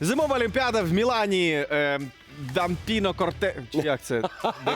Зимова олімпіада в Мілані. Е, Дампіно Корте. Чи як це?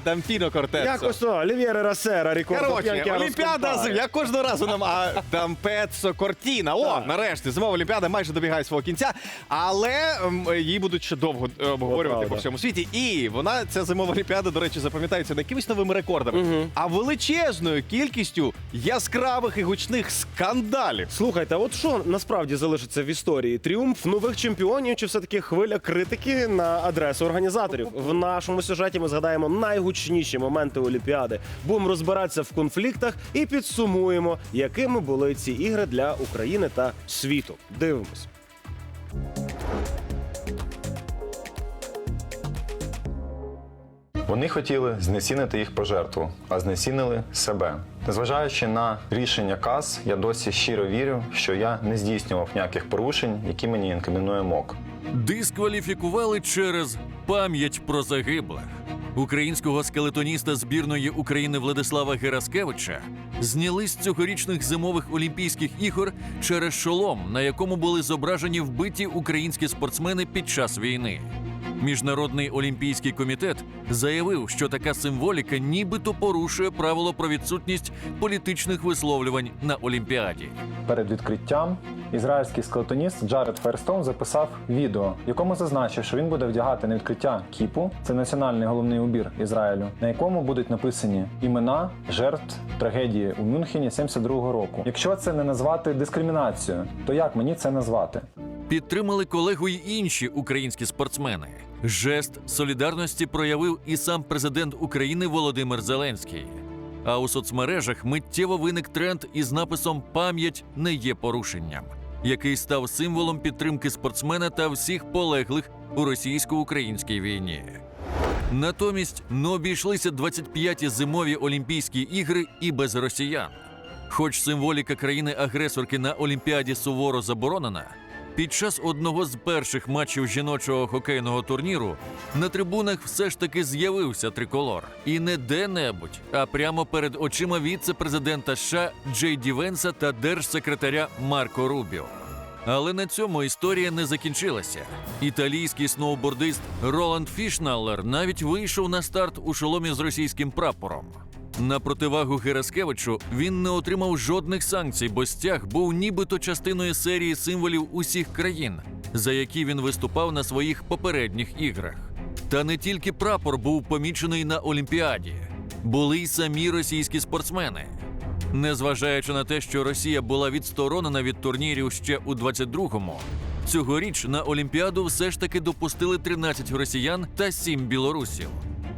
Дампіно Кортецо. Якось о, Лівєре Расера, Рікордо Коротше, Олімпіада, з- я кожного разу нам а, Дампецо Кортіна. О, Так. нарешті, зимова Олімпіада майже добігає свого кінця, але ем, її будуть ще довго е, обговорювати правда. по всьому світі. І вона, ця зимова Олімпіада, до речі, запам'ятається не якимись новими рекордами, а величезною кількістю яскравих і гучних скандалів. Слухайте, а от що насправді залишиться в історії? Тріумф нових чемпіонів чи все-таки хвиля критики на адресу організаторів? В нашому сюжеті ми згадаємо найгучніші моменти Олімпіади. Будемо розбиратися в конфліктах і підсумуємо, якими були ці ігри для України та світу. Дивимось. Вони хотіли знецінити їх пожертву, а знецінили себе. Незважаючи на рішення КАС, я досі щиро вірю, що я не здійснював ніяких порушень, які мені інкримінує МОК. Дискваліфікували через пам'ять про загиблих. Українського скелетоніста збірної України Владислава Гераскевича зняли з цьогорічних зимових Олімпійських ігор через шолом, на якому були зображені вбиті українські спортсмени під час війни. Міжнародний олімпійський комітет заявив, що така символіка нібито порушує правило про відсутність політичних висловлювань на Олімпіаді. Перед відкриттям ізраїльський скелетоніст Джаред Ферстон записав відео, в якому зазначив, що він буде вдягати на відкриття кіпу, це національний головний убір Ізраїлю, на якому будуть написані імена жертв трагедії у Мюнхені 72-го року. Якщо це не назвати дискримінацією, то як мені це назвати? Підтримали колегу й інші українські спортсмени. Жест солідарності проявив і сам президент України Володимир Зеленський. А у соцмережах миттєво виник тренд із написом Пам'ять не є порушенням, який став символом підтримки спортсмена та всіх полеглих у російсько-українській війні. Натомість не обійшлися 25-ті зимові Олімпійські ігри і без росіян. Хоч символіка країни-агресорки на Олімпіаді суворо заборонена, під час одного з перших матчів жіночого хокейного турніру на трибунах все ж таки з'явився триколор. І не де-небудь, а прямо перед очима віце-президента США Джей Ді Венса та держсекретаря Марко Рубіо. Але на цьому історія не закінчилася. Італійський сноубордист Роланд Фішналлер навіть вийшов на старт у шоломі з російським прапором. На противагу Гераскевичу він не отримав жодних санкцій, бо стяг був нібито частиною серії символів усіх країн, за які він виступав на своїх попередніх іграх. Та не тільки прапор був помічений на Олімпіаді, були й самі російські спортсмени. Незважаючи на те, що Росія була відсторонена від турнірів ще у 22-му, цьогоріч на Олімпіаду все ж таки допустили 13 росіян та 7 білорусів.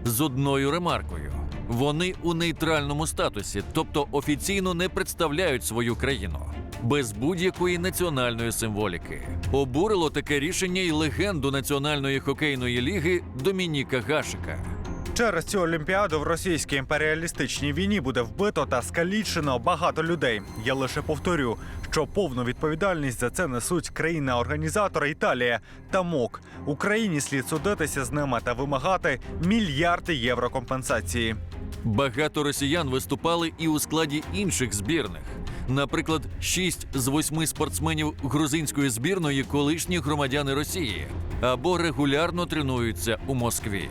З одною ремаркою: вони у нейтральному статусі, тобто офіційно не представляють свою країну. Без будь-якої національної символіки обурило таке рішення й легенду національної хокейної ліги Домініка Гашика. Через цю олімпіаду в російській імперіалістичній війні буде вбито та скалічено багато людей. Я лише повторю, що повну відповідальність за це несуть країна-організатора Італія та МОК. Україні слід судитися з ними та вимагати мільярди євро компенсації. Багато росіян виступали і у складі інших збірних. Наприклад, шість з восьми спортсменів грузинської збірної колишні громадяни Росії або регулярно тренуються у Москві.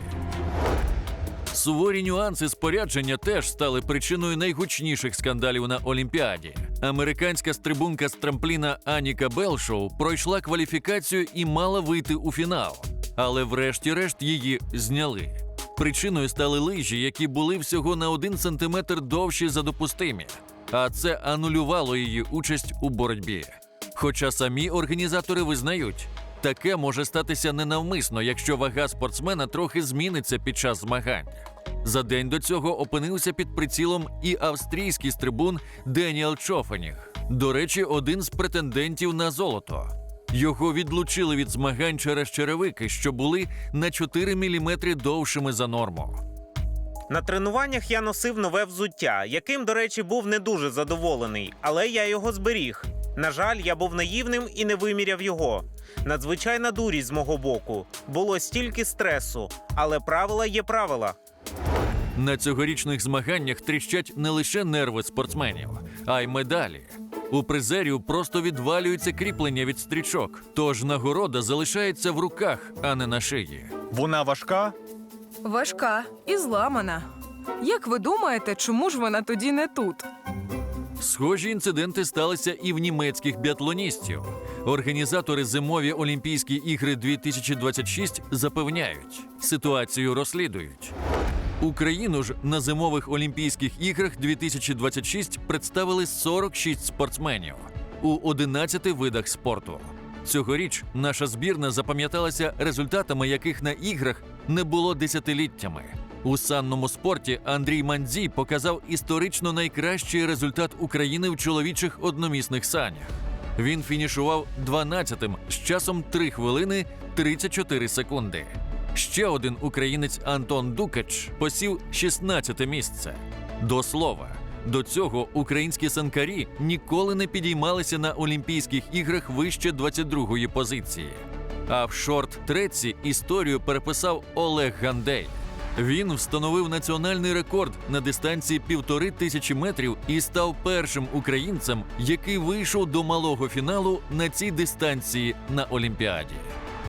Суворі нюанси спорядження теж стали причиною найгучніших скандалів на Олімпіаді. Американська стрибунка з трампліна Аніка Белшоу пройшла кваліфікацію і мала вийти у фінал, але врешті-решт її зняли. Причиною стали лижі, які були всього на один сантиметр довші за допустимі, а це анулювало її участь у боротьбі. Хоча самі організатори визнають, таке може статися ненавмисно, якщо вага спортсмена трохи зміниться під час змагань. За день до цього опинився під прицілом і австрійський стрибун Деніел Чофеніг. До речі, один з претендентів на золото. Його відлучили від змагань через черевики, що були на 4 мм довшими за норму. На тренуваннях я носив нове взуття, яким, до речі, був не дуже задоволений, але я його зберіг. На жаль, я був наївним і не виміряв його. Надзвичайна дурість з мого боку. Було стільки стресу, але правила є правила. На цьогорічних змаганнях тріщать не лише нерви спортсменів, а й медалі. У призерів просто відвалюється кріплення від стрічок, тож нагорода залишається в руках, а не на шиї. Вона важка. Важка і зламана. Як ви думаєте, чому ж вона тоді не тут? Схожі інциденти сталися і в німецьких біатлоністів. Організатори зимові Олімпійські ігри 2026 запевняють, ситуацію розслідують. Україну ж на зимових Олімпійських іграх 2026 представили 46 спортсменів у 11 видах спорту. Цьогоріч наша збірна запам'яталася результатами, яких на іграх не було десятиліттями. У санному спорті Андрій Мандзій показав історично найкращий результат України в чоловічих одномісних санях. Він фінішував 12-тим з часом 3 хвилини 34 секунди. Ще один українець Антон Дукач посів 16 місце. До слова, до цього українські санкарі ніколи не підіймалися на Олімпійських іграх вище 22-ї позиції. А в шорт-треці історію переписав Олег Гандей. Він встановив національний рекорд на дистанції півтори тисячі метрів і став першим українцем, який вийшов до малого фіналу на цій дистанції на Олімпіаді.